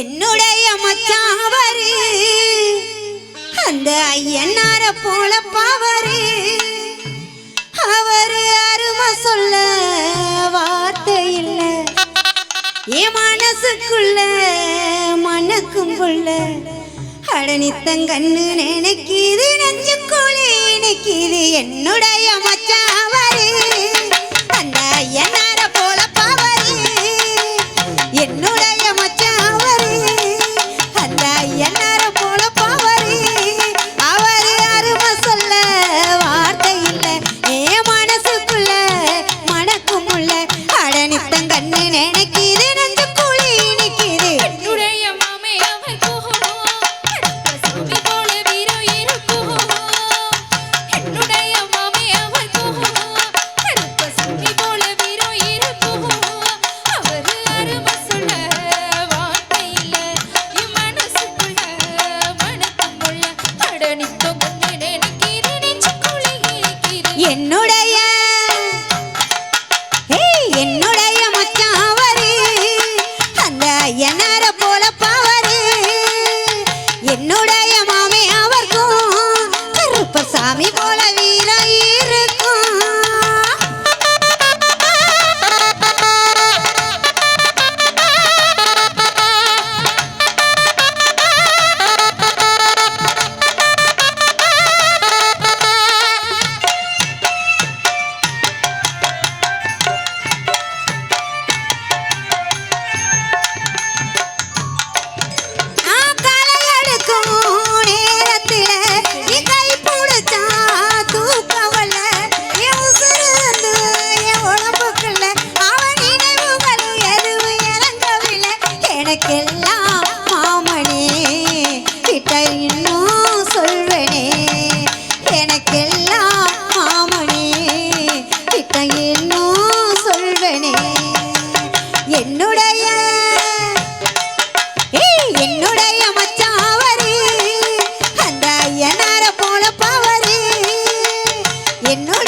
என்னுடைய மச்சாவரு அந்த ஐயனார போல பாவரு. அவரு அருமை சொல்ல வார்த்தை இல்லை என் மனசுக்குள்ள மனக்கும்புள்ள அடனித்தங்கண்ணு நினைக்கிது நெஞ்சு நினைக்கிது என்னுடைய மச்சான். ¿no? எல்லாம் மாமனே கிட்ட சொல்வனே. எனக்கெல்லாம் மாமனே கிட்ட சொல்வனே. என்னுடைய என்னுடைய மச்சாவரி அந்த ஐயனார போல பவரி. என்னுடைய